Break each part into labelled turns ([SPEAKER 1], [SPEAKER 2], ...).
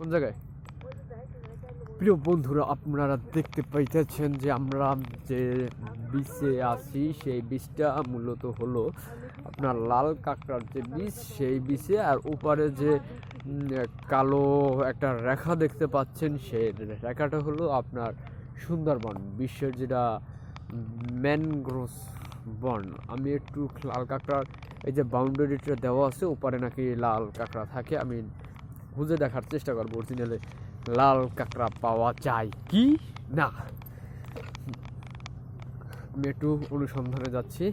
[SPEAKER 1] কোন জায়গায়? প্রিয় বন্ধুরা, আপনারা দেখতে পাইতেছেন যে আমরা যে বীজে আছি, সেই বীজটা মূলত হলো আপনার লাল কাঁকড়ার যে বীজ সেই বীজে আর উপরে যে কালো একটা রেখা দেখতে পাচ্ছেন, সেই রেখাটা হলো আপনার সুন্দরবন, বিশ্বের যেটা ম্যানগ্রোভ বন। আমি একটু লাল কাঁকড়ার এই যে বাউন্ডারিটা দেওয়া আছে উপরে নাকি লাল কাঁকড়া থাকে, আমি খুঁজে দেখার চেষ্টা করব অরিজিনালে লাল কাঁকড়া পাওয়া যায় কি না? আমি একটু অনুসন্ধানে যাচ্ছি।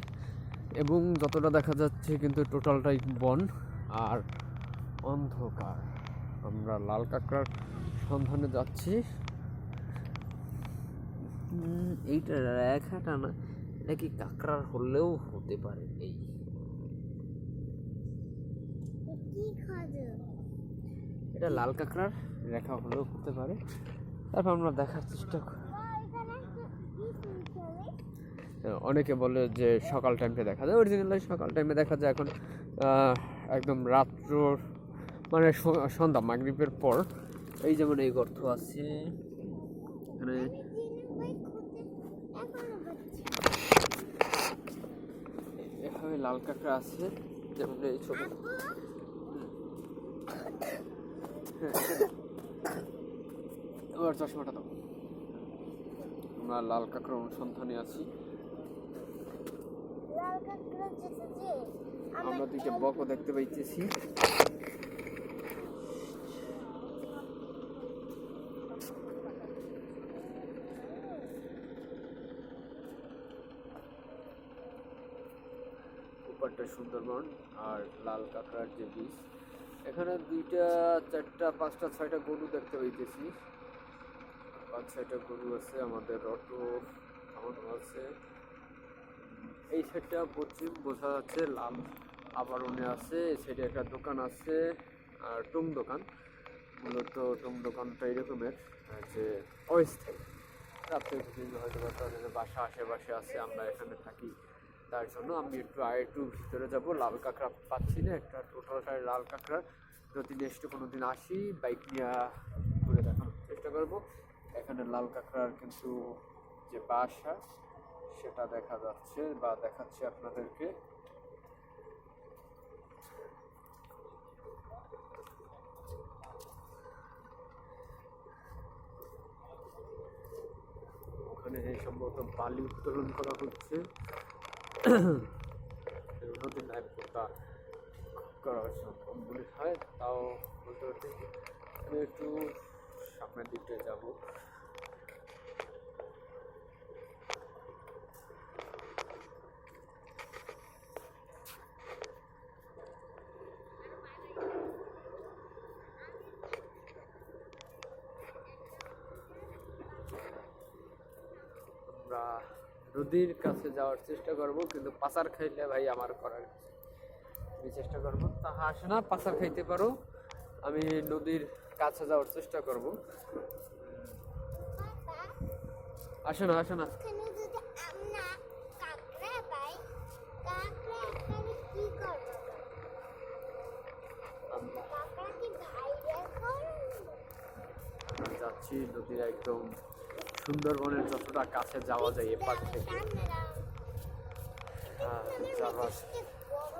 [SPEAKER 1] এবং যতটা দেখা যাচ্ছে কিন্তু টোটালটাই বন আর অন্ধকার। আমরা লাল কাঁকড়ার সন্ধানে যাচ্ছি। এইটা রেখাটা না, এটা কি কাঁকড়ার হলেও হতে পারে এই। এটা লাল কাঁকড়ার রেখা হলেও হতে পারে। তারপর আমরা দেখার চেষ্টা করি। অনেকে বলে যে সকাল টাইমে দেখা যায়। অরিজিনালি সকাল টাইমে দেখা যায় এখন একদম রাত্র মানে সন্ধ্যা মাগরিবের পর। এই যেমন এই গর্ত আছে। এখানে এভাবে লাল কাঁকড়া আছে। যেমন এই ছোট এবার চশমাটা দাও। আমরা লাল কাঁকড়ার অনুসন্ধানে আছি।
[SPEAKER 2] কাঁকড়া
[SPEAKER 1] আমরা দুইটা বকও দেখতে পাইতেছি। উপরটা সুন্দরবন আর লাল কাঁকড়ার যে বীজ এখানে দুইটা, চারটা, পাঁচটা, ছয়টা গরু দেখতে পাইতেছি। পাঁচ ছয়টা গরু আছে আমাদের অটো থামানো আছে। এই সাইডটা পশ্চিম বোঝা যাচ্ছে, লাল আবরণে আছে। এই সাইডে একটা দোকান আছে, আর টুং দোকান। মূলত টুং দোকানটা এরকমের যে অস্থায়ী। রাত্রে হয়তো বাসা আশেপাশে আছে, আমরা এখানে থাকি। তার জন্য আমি একটু, আর একটু ভিতরে যাব। লাল কাঁকড়া পাচ্ছি না, একটা টোটালটাই লাল কাঁকড়া। যদি নেক্সট কোনো দিন আসি, বাইক নিয়ে ঘুরে দেখানোর চেষ্টা করব। এখানে লাল কাঁকড়ার কিন্তু যে বাসা, সেটা দেখা যাচ্ছে বা দেখাচ্ছে আপনাদেরকে। ওখানে সম্ভবত বালি উত্তোলন করা হচ্ছে। নদীর নায়কতা করা সম্ভব মনে হয় তাও বলতে একটু সামনের দিকটা যাব আমরা নদীর কাছে যাওয়ার চেষ্টা করব কিন্তু পাচার খাইলে ভাই আমার করার আমি চেষ্টা করব। তাহা আসে না পাচার খাইতে পারো। আমি নদীর কাছে যাওয়ার চেষ্টা করব। আসে না আসে না। যাচ্ছি নদীর একদম সুন্দরবনের যতটা কাছে যাওয়া যায় এপার থেকে। হ্যাঁ, যাওয়ার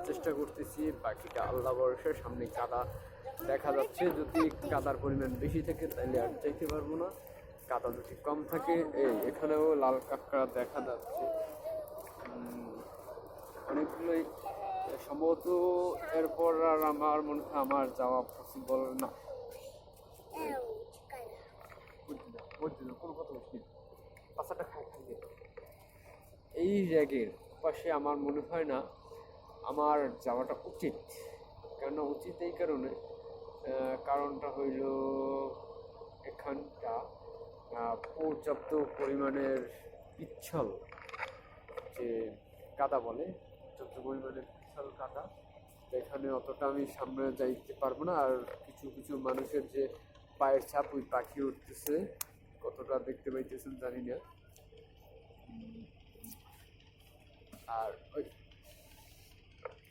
[SPEAKER 1] চেষ্টা করতেছি বাকিটা আল্লাহ বয়সের সামনে কাদা দেখা যাচ্ছে। যদি কাদার পরিমাণ বেশি থাকে তাহলে আর যাইতে পারব না। কাদা যদি কম থাকে এই এখানেও লাল কাঁকড়া দেখা যাচ্ছে। অনেকগুলোই। সম্ভবত এরপর আর আমার মনে হয় আমার যাওয়া পসিবল না। বুঝলি না। পাশাটা খাই খাই এই র্যাগের পাশে আমার মনে হয় না আমার যাওয়াটা উচিত। কেন উচিত এই কারণে কারণটা হইল এখানটা পর্যাপ্ত পরিমাণের পিচ্ছল, যে কাদা বলে, পর্যাপ্ত পরিমাণের পিচ্ছল কাদা এখানে অতটা আমি সামনে যাইতে পারব না। আর কিছু কিছু মানুষের যে পায়ের ছাপ ওই পাখি উঠতেছে কতটা দেখতে পাইতেছেন জানি না। আর ওই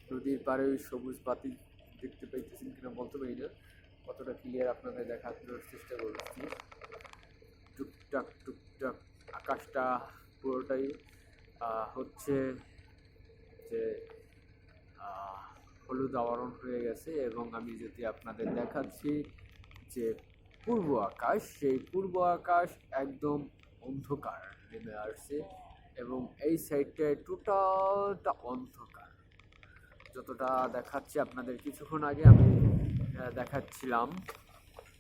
[SPEAKER 1] নদীর পাড়ে ওই সবুজ বাতি দেখতে পাইতেছেন কিনা বলতে পারি না। কতটা ক্লিয়ার আপনাদের দেখানোর চেষ্টা করছি। টুকটাক টুকটাক আকাশটা পুরোটাই হচ্ছে যে হলুদ আবরণ হয়ে গেছে এবং আমি যদি আপনাদের দেখাচ্ছি যে পূর্ব আকাশ, সেই পূর্ব আকাশ একদম অন্ধকার নেমে আসছে এবং এই সাইডটায় টোটালটা অন্ধকার। যতটা দেখাচ্ছি আপনাদের কিছুক্ষণ আগে আমি দেখাচ্ছিলাম।